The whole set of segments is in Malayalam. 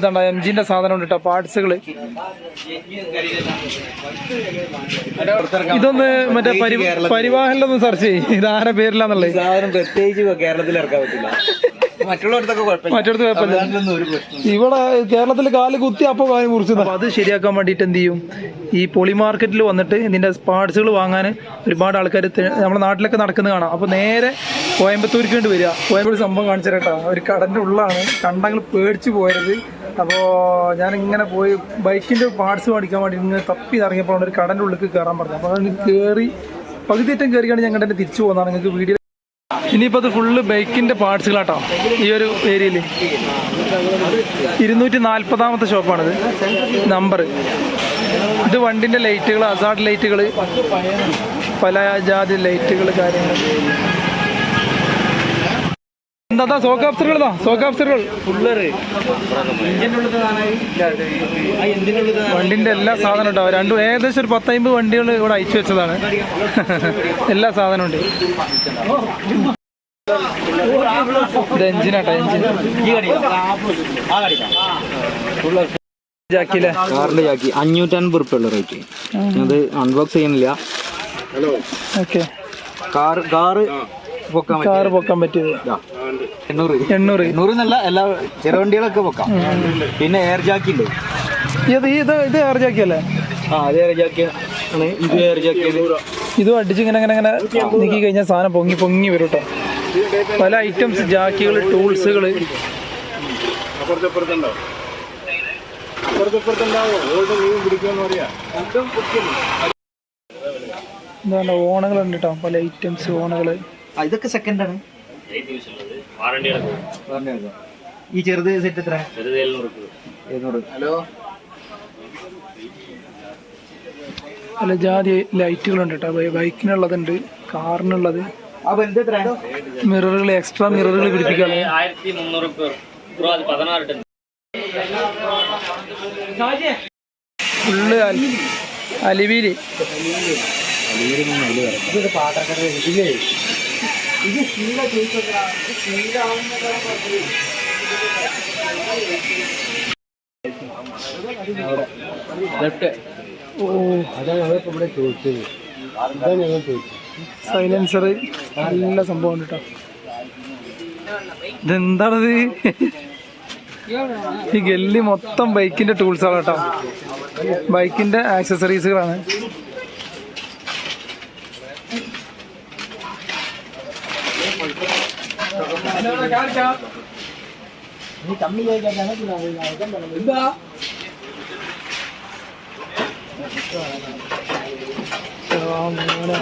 ഇതാണ്ട എം ജിന്റെ സാധനം ഉണ്ട് കേട്ടോ പാർട്സുകൾ. ഇതൊന്ന് മറ്റേ പരി പരിവാഹനിലൊന്ന് സെർച്ച് ചെയ്യും. ഇത് പേരിലാന്നുള്ളത്? സാധനം പ്രത്യേകിച്ച് കേരളത്തിൽ ഇറക്കാൻ പറ്റില്ല. മറ്റടുത്ത് കുഴപ്പമില്ല. ഇവിടെ കേരളത്തിൽ കാൽ കുത്തി അപ്പോൾ കാൽ മുറിച്ചത് അപ്പോൾ അത് ശരിയാക്കാൻ വേണ്ടിയിട്ട് എന്ത് ചെയ്യും? ഈ പൊളി മാർക്കറ്റിൽ വന്നിട്ട് ഇതിന്റെ പാർട്സുകൾ വാങ്ങാൻ ഒരുപാട് ആൾക്കാർ നമ്മുടെ നാട്ടിലൊക്കെ നടക്കുന്നത് കാണാം. അപ്പോൾ നേരെ കോയമ്പത്തൂർക്ക് വേണ്ടി വരിക. കോയമ്പത്തൂർ സംഭവം കാണിച്ചു കേട്ടോ. ഒരു കടന്റെ ഉള്ളാണ്. കണ്ടങ്ങൾ പേടിച്ച് പോയത്. അപ്പോൾ ഞാനിങ്ങനെ പോയി ബൈക്കിന്റെ പാർട്സ് മേടിക്കാൻ വേണ്ടി ഇങ്ങനെ തപ്പി ഇറങ്ങിയപ്പോൾ ഒരു കടന്റെ ഉള്ളിൽ കയറാൻ പറഞ്ഞു അപ്പോൾ അതിന് കയറി പകുതിയേറ്റം കയറിയാണ് ഞങ്ങളുടെ തന്നെ തിരിച്ചു പോകുന്നതാണ് നിങ്ങൾക്ക് വീഡിയോ ഇനിയിപ്പോൾ അത് ഫുള്ള് ബൈക്കിന്റെ പാർട്സുകളാട്ടോ ഈ ഒരു ഏരിയയിൽ ഇരുന്നൂറ്റി നാൽപ്പതാമത്തെ ഷോപ്പാണിത്. നമ്പർ ഇത് വണ്ടിന്റെ ലൈറ്റുകൾ അസാഡ് ലൈറ്റുകൾ പല ജാതി ലൈറ്റുകൾ കാര്യങ്ങൾ എന്താ സോക്ക് ഓഫീസറുകളതാ സോക്ക് ഓഫീസറുകൾ വണ്ടിന്റെ എല്ലാ സാധനം ഉണ്ടാവും രണ്ടും ഏകദേശം ഒരു പത്തമ്പത് വണ്ടികൾ ഇവിടെ അയച്ചു വെച്ചതാണ്. എല്ലാ സാധനവും ഉണ്ട്. ഇത് എഞ്ചിനാട്ടോ എഞ്ചിൻ കാറിന്റെ അഞ്ഞൂറ്റൻപത് റുപ്യ ഉള്ള റേറ്റ് അത് അൺബോക്സ് ചെയ്യുന്നില്ല. Hello okay. കാർ കാറ് പൊക്കാൻ കാറ് പൊക്കാൻ പറ്റിയത്. എണ്ണൂറ്. എണ്ണൂറ്. എണ്ണൂറ്. എന്നല്ല എല്ലാ ചെറുവണ്ടികളൊക്കെ വെക്കാം. പിന്നെ എയർ ജാക്കി ഉണ്ട് ഇത് ഇത് ഇത് എയർ ജാക്കിയല്ലേ ആ അത് എയർ ജാക്കി ആണ്. ഇത് എയർ ജാക്കി ഇതും അടിച്ച് ഇങ്ങനെ ഇങ്ങനെ ഇങ്ങനെ നീക്കി കഴിഞ്ഞാൽ സാധനം പൊങ്ങി പൊങ്ങി വരും കേട്ടോ പല ഐറ്റംസ് ജാക്കികൾ ടൂൾസുകൾ എന്താണ് ഓണകളുണ്ട് കേട്ടോ പല ഐറ്റംസ് ഓണകൾ ഇതൊക്കെ സെക്കൻഡ് വാറണ്ടി ഈ ചെറുത് സെറ്റ് എത്ര ഹലോ? അല്ല ജാതി ലൈറ്റുകളുണ്ട് കേട്ടോ. ബൈക്കിനുള്ളതുണ്ട് കാറിനുള്ളത്. മിററുകൾ എക്സ്ട്രാ മിററുകൾ പിടിപ്പിക്കാതെ ആയിരത്തി ഫുള്ള് അലിവിയിൽ டன் ശീല അലിവിൽ ലെഫ്റ്റ്. ഓ അതാണ് ഞങ്ങളിപ്പോ ഇവിടെ ചോദിച്ചത്. അതാണ് ഞങ്ങൾ ചോദിച്ചത്. സൈലൻസർ നല്ല സംഭവം ഉണ്ട് കേട്ടോ ഇതെന്താണത്? ഈ ഗല്ലി മൊത്തം ബൈക്കിന്റെ ടൂൾസാണ് കേട്ടോ ബൈക്കിന്റെ ആക്സസറീസുകളാണ് ആ, മോനെ.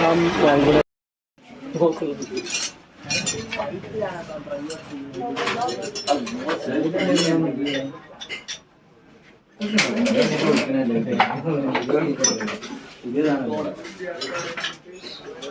ആ, ഇവിടെ.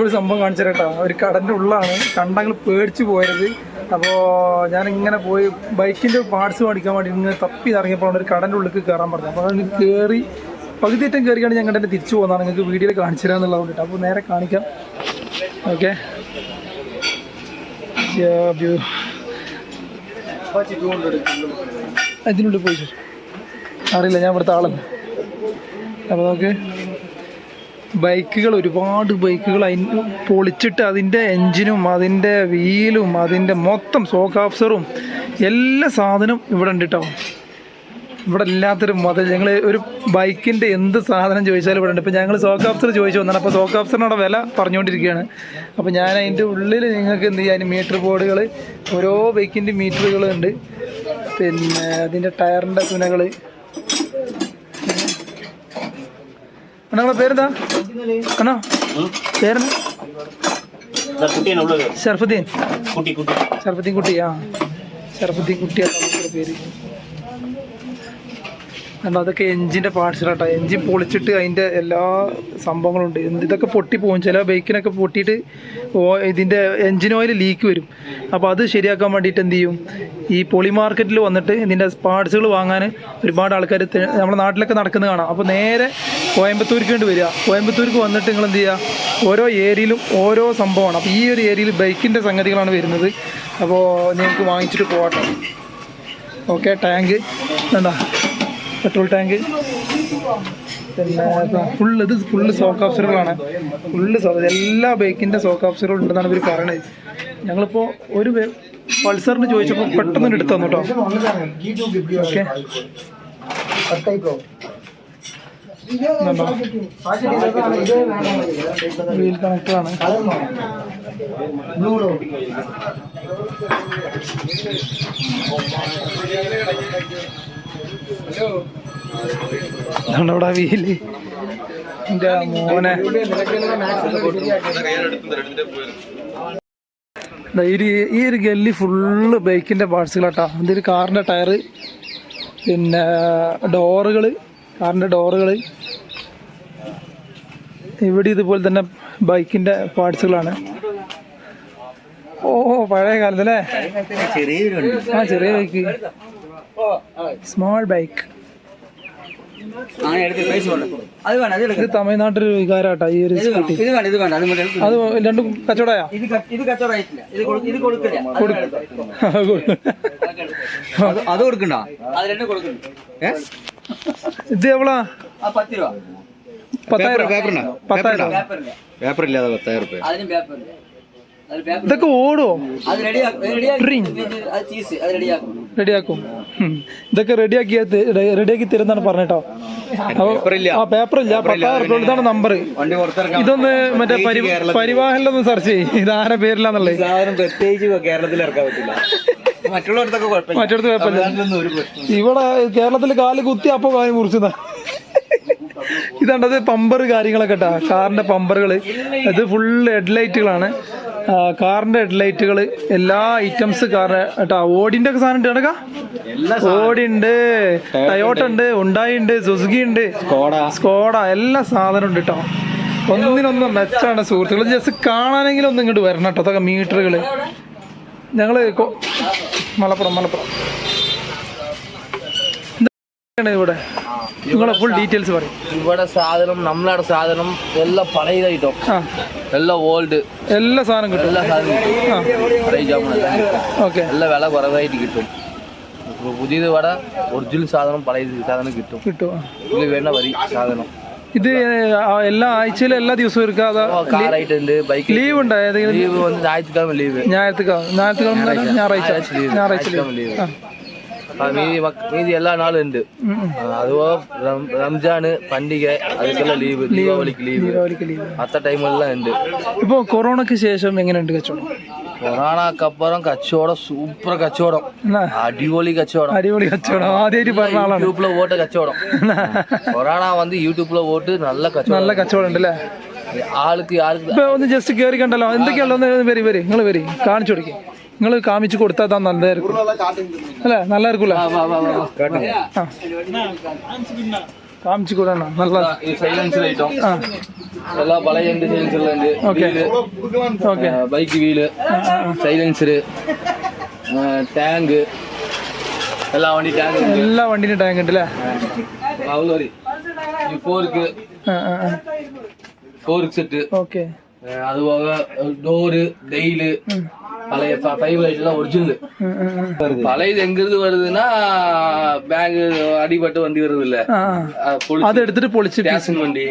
ഒരു സംഭവം കാണിച്ചു കേട്ടോ ഒരു കടന്റെ ഉള്ളാണ്. കണ്ടങ്ങൾ പേടിച്ച് പോയത്. അപ്പോ ഞാൻ ഇങ്ങനെ പോയി ബൈക്കിന്റെ പാർട്സ് മേടിക്കാൻ വേണ്ടി ഇങ്ങനെ തപ്പി ഇറങ്ങിയപ്പോൾ ഒരു കടന്റെ ഉള്ളിൽ കയറാൻ പറഞ്ഞു. അപ്പോൾ അതിന് കയറി പകുതി ഏറ്റവും കയറിയാണ് ഞങ്ങളുടെ തന്നെ തിരിച്ചു പോകുന്നതാണ് നിങ്ങൾക്ക് വീഡിയോയിൽ കാണിച്ചു തരാമെന്നുള്ളത് കൊണ്ടിട്ട്. അപ്പോൾ നേരെ കാണിക്കാം. ഓക്കെ. ഇതിനുള്ളിൽ പോയി. അറിയില്ല ഞാൻ ഇവിടുത്തെ ആളല്ല. അപ്പോൾ നമുക്ക് ബൈക്കുകൾ ഒരുപാട് ബൈക്കുകൾ അതിന് പൊളിച്ചിട്ട് അതിന്റെ എൻജിനും അതിന്റെ വീലും അതിന്റെ മൊത്തം സോക്ക് ഓഫ്സറും എല്ലാ സാധനവും ഇവിടെ ഉണ്ട് കേട്ടോ ഇവിടെ ഇല്ലാത്തൊരു മത ഞങ്ങൾ ഒരു ബൈക്കിന്റെ എന്ത് സാധനം ചോദിച്ചാലും ഇവിടെ ഉണ്ട്. ഇപ്പോൾ ഞങ്ങൾ സോക്ക് ഓഫ്സർ ചോദിച്ചു വന്നാണ്. അപ്പോൾ സോക്ക് ഓഫ്സറിനോട് വില പറഞ്ഞുകൊണ്ടിരിക്കുകയാണ്. അപ്പോൾ ഞാൻ അതിന്റെ ഉള്ളിൽ നിങ്ങൾക്ക് എന്ത് ചെയ്യാൻ മീറ്റർ ബോർഡുകൾ ഓരോ ബൈക്കിന്റെ മീറ്ററുകളുണ്ട് പിന്നെ അതിന്റെ ടയറിന്റെ തുനകൾ அண்ணா பேருந்தா? அண்ணா பேருண்ணா சரஃபுதீன் குட்டி குட்டி சரஃபுதீன் குட்டியா சரஃபுதீன் குட்டியா பேர். കാരണം അതൊക്കെ എഞ്ചിന്റെ കേട്ടോ എഞ്ചിൻ പൊളിച്ചിട്ട് അതിന്റെ എല്ലാ സംഭവങ്ങളും ഉണ്ട് എന്ത് ഇതൊക്കെ പൊട്ടി പോകും. ചില ബൈക്കിനൊക്കെ പൊട്ടിയിട്ട് ഓ ഇതിന്റെ എഞ്ചിൻ ഓയിൽ ലീക്ക് വരും. അപ്പോൾ അത് ശരിയാക്കാൻ വേണ്ടിയിട്ട് എന്ത് ചെയ്യും? ഈ പൊളി മാർക്കറ്റിൽ വന്നിട്ട് ഇതിന്റെ പാർട്സുകൾ വാങ്ങാൻ ഒരുപാട് ആൾക്കാർ നമ്മുടെ നാട്ടിലൊക്കെ നടക്കുന്നത് കാണാം. അപ്പോൾ നേരെ കോയമ്പത്തൂർക്ക് വേണ്ടി വരിക. കോയമ്പത്തൂർക്ക് വന്നിട്ട് നിങ്ങൾ എന്ത് ചെയ്യുക? ഓരോ ഏരിയയിലും ഓരോ സംഭവമാണ്. അപ്പോൾ ഈ ഒരു ഏരിയയിൽ ബൈക്കിന്റെ സംഗതികളാണ് വരുന്നത്. അപ്പോൾ നിങ്ങൾക്ക് വാങ്ങിച്ചിട്ട് പോകട്ടെ ഓക്കെ ടാങ്ക് എന്താ? Petrol tank. പിന്നെ ഫുള്ള് ഇത് ഫുള്ള് സോക്ക് ഓപ്ഷനുകളാണ് ഫുള്ള് എല്ലാ ബൈക്കിന്റെ സോക്ക് ഓപ്ഷനുകൾ ഉണ്ടെന്നാണ് ഇവർ പറയണത്. ഞങ്ങളിപ്പോൾ ഒരു പൾസറിന് ചോദിച്ചപ്പോൾ പെട്ടെന്ന് എടുത്തു തന്നു കേട്ടോ ഓക്കെ. ഇതാണ് വീൽ. മോനെ. ഈ ഒരു- ഗല്ലി ഫുള്ള് ബൈക്കിന്റെ പാർട്സുകളാട്ടോ. ഇതൊരു കാറിന്റെ ടയറ് പിന്നെ ഡോറുകൾ കാറിന്റെ ഡോറുകൾ ഇവിടെ ഇതുപോലെ തന്നെ ബൈക്കിന്റെ പാർട്സുകളാണ്. ഓ, പഴയ കാലത്തല്ലേ? ആ ചെറിയ ബൈക്ക്. സ്മോൾ ബൈക്ക് ഇത് തമിഴ്നാട്ടിൽ വികാരാട്ടാ ഈ ഒരു സ്കൂട്ടി. ഇത് വേണ്ട ഇത് വേണ്ട അത്. രണ്ടും കച്ചവടയാ? ഇത് ക- ഇത് കച്ചവടമായിട്ടില്ല ഇത് കൊടു- ഇത് കൊടുക്കില്ല. അത് കൊടുക്കണ്ട. അത് രണ്ടും കൊടുക്കണ്ട. ഇത് എവളാ? ആ പത്ത് രൂപ. പത്തായിരം പേപ്പർ പത്തായിരം പേപ്പർ ഇല്ലാതെ പത്തായിരം രൂപ ഇതൊക്കെ ഓടുവോ? അത് റെഡിയാക്കും. റെഡിയാക്കും. ഇതൊക്കെ റെഡിയാക്കി റെഡിയാക്കി തരുന്നാണ് പറഞ്ഞേട്ടോ. ആ പേപ്പർ ഇല്ല പത്തായിരം റുപ്യ ഇതാണ് നമ്പർ ഇതൊന്ന് മറ്റേ പരി പരിവാഹനിലൊന്ന് സെർച്ച് ചെയ്യും. ഇത് ആരെ പേരിലാന്നുള്ളത് പ്രത്യേകിച്ച് കേരളത്തിൽ ഇറക്കാൻ പറ്റില്ല. മറ്റുള്ളവർക്കൊക്കെ കുഴപ്പമില്ല. ഇവിടെ കേരളത്തിൽ കാൽ കുത്തി അപ്പൊ കാൽ മുറിച്ചതാ. ഇതാണ്ടത് പമ്പർ കാര്യങ്ങളൊക്കെ കേട്ടാ കാറിന്റെ പമ്പറുകൾ ഇത് ഫുള്ള് ഹെഡ്ലൈറ്റുകളാണ് കാറിന്റെ ഹെഡ്ലൈറ്റുകൾ എല്ലാ ഐറ്റംസ് കാറിന് കേട്ടാ ഓടിന്റെ ഒക്കെ സാധനം ഉണ്ട് കിടക്കാ ഓടി ഉണ്ട് ടയോട്ട ഉണ്ട് ഉണ്ടായി ഉണ്ട് സുസുക്കി ഉണ്ട് സ്കോഡ എല്ലാ സാധനം ഉണ്ട് കേട്ടോ. ഒന്നിനൊന്നും മെച്ചാണ് സുഹൃത്തുക്കൾ ജസ്റ്റ് കാണാനെങ്കിലും ഒന്ന് ഇങ്ങോട്ട് വരണം കേട്ടോ. അതൊക്കെ മീറ്ററുകൾ ഞങ്ങൾ മലപ്പുറം മലപ്പുറം. ഇവിടെ? നിങ്ങളെ ഫുൾ ഡീറ്റെയിൽസ് പറയും. ഇവിടെ സാധനം നമ്മളുടെ സാധനം എല്ലാം പഴയതായിട്ടോ. ആ. എല്ലാം ഓൾഡ് എല്ലാ സാധനം കിട്ടും. എല്ലാ സാധനം കിട്ടും. പഴയ ജാമുൻ ഓക്കെ. എല്ലാം വില കുറവായിട്ട് കിട്ടും. പുതിയത് ഇവിടെ ഒറിജിനൽ സാധനം പഴയ സാധനം കിട്ടും. കിട്ടും. ഇതിൽ വേണ്ട വരി സാധനം. ഇത് എല്ലാ ആഴ്ചയിലും എല്ലാ ദിവസവും എടുക്കാതെ ബൈക്ക് ലീവ് ഉണ്ടോ ഏതെങ്കിലും ലീവ് വന്ന് ഞായറാഴ്ച ലീവ് ഞായറാഴ്ച ഞായറാഴ്ച ലീവ് மீதி மக் மீதி எல்லா நாளும் உண்டு ഉം, ഉം. அதுவோ ரம் ரம்ஜானு பண்டிகை அதுக்கெல்லாம் லீவு தீபாவளிக்கு லீவு ദീപാവലിക്ക് ലീവ് மற்ற டைம் எல்லாம் உண்டு ഇപ്പോൾ കൊറോണയ്ക്ക് ശേഷം എങ്ങനെയുണ്ട് കച്ചവടം கொரோனாக்கு அப்புறம் கச்சோடம் சூப்பர் கச்சோடம் എന്നാ அடிபொலி கச்சோடம் അടിപൊളി കച്ചവടം ആദ്യമായിട്ട് പറഞ്ഞ ആളാണ് யூடியூப்ல ஓட்ட கச்சோடம் கொரோனா வந்து யூடியூப்ல ஓட்டு நல்ல கச்சோடம் നല്ല കച്ചവടം ഉണ്ട് അല്ലേ ஆளுக்கு யாருக்கு ഇപ്പൊ ഒന്ന് ജസ്റ്റ് കയറി കണ്ടല്ലോ എന്തൊക്കെയാണല്ലോ ഒന്ന് വരി വരി നിങ്ങൾ വരി കാണിച്ചു കൊടുക്കും നിങ്ങൾ കാമിച്ചു കൊടുത്താൽ താ നല്ലതായിരിക്കും അല്ലേ നല്ലതായിരിക്കൂല ആ കാമിച്ചു കൊടുക്കണ നല്ല இது சைலன்சர் ஐட்டம் ആ எல்லாம் பழைய எண்டு சைலன்சர்ல இருந்து okay okay bike wheel silencer tank எல்லா வண்டி டேங்கு എല്ലാ വണ്ടിനും ടാങ്ക് ഉണ്ട് അല്ലേ அவ்வளோ வரி ஃபோருக்கு ആ ആ ആ ஃபோருக்கு செட்டு ഓക്കെ அது போக டோரு டெய்லு பழைய ஃபைவ் எல்லாம் ஒரிஜினல் பழையது எங்கிருந்து வருதுன்னா பேங்க் அடிபட்டு வண்டி வருது இல்ல அதை எடுத்துட்டு போலீஸ் ஸ்டேஷன் வண்டி.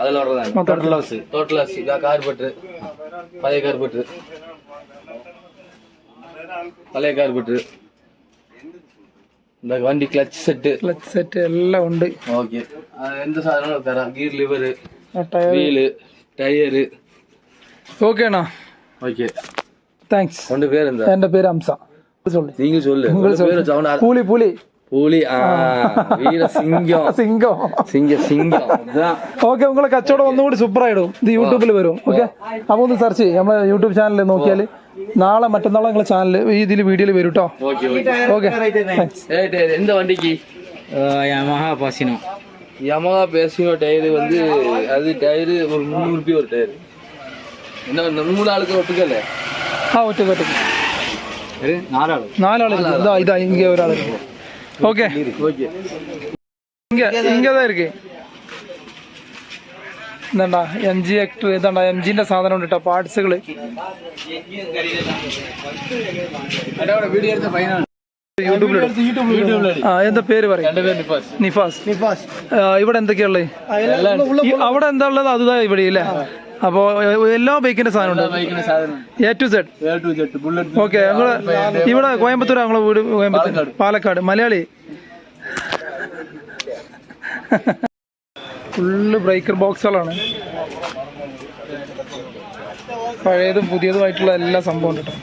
அதுல வர்றதாங்க total loss total loss car பட்டு. பழைய கார் பட்டு. பழைய கார் பட்டு. இந்த வண்டி கிளச் செட்டு கிளச் செட்டு எல்லாம் உண்டு. ஓகே எந்த சாதனமும் தரேன் கீர் லிவரு வீலு டயரு ஓகேண்ணா ஓகே താങ്ക്സ് ரெண்டு பேர் இருந்தா എൻ്റെ പേര് ഹംസ சொல்லு நீங்க சொல்லு உங்க பேரு சவுண்ட் പുലി പുലി புலி ஆ வீர சிங்கம் സിംഗം சிங்க சிங்கம் அதான் ഓക്കെ നിങ്ങളെ കച്ചവടം ഒന്നുകൂടി സൂപ്പർ ആയിടും ഇത് യൂട്യൂബിൽ വരും ഓക്കെ അപ്പൊ ഒന്ന് സെർച്ച് ചെയ്യും നമ്മളെ യൂട്യൂബ് ചാനലിൽ നോക്കിയാൽ നാളെ മറ്റന്നാളെ നിങ്ങളെ ചാനൽ ഇതിൽ വീഡിയോയിൽ വരും കേട്ടോ ஓகே ஓகே ഓക്കെ ஏய், டேய், எந்த வண்டிக்கு Yamaha Fascino Yamaha Fascino tyre வந்து அது டயரு ஒரு முந்நூறு ரூபாய் ஒரு டயர் என்ன நம்ம மூணு ஆளுக்கு ஒட்டுக்கல ആ ഒറ്റക്ക് ഒറ്റക്ക് നാലാളുകൾ ഇതാ ഇതാ ഇങ്ങ ഒരാൾ ഓക്കെ ഇങ്ങ ഇങ്ങതാ ഇരിക്കേ എന്താണ്ടാ എം ജി ആക്ടർ എന്താണ്ടാ എം ജിന്റെ സാധനം ഉണ്ട് കേട്ടോ പാർട്സുകൾ എന്താ പേര് പറയും നിഫാസ് നിഫാസ് ഇവിടെ എന്തൊക്കെയാ ഉള്ളത് അവിടെ എന്താ ഉള്ളത് അതുതാ ഇവിടെ അല്ലേ അപ്പോൾ എല്ലാ ബൈക്കിന്റെ സാധനമുണ്ട്. എ ടു സെഡ് ഓക്കെ ഞങ്ങൾ ഇവിടെ കോയമ്പത്തൂർ ഞങ്ങളെ വീട് കോയമ്പത്തൂർ പാലക്കാട്. മലയാളി. ഫുള്ള് ബ്രേക്കർ ബോക്സുകളാണ് പഴയതും പുതിയതുമായിട്ടുള്ള എല്ലാ സംഭവം കേട്ടോ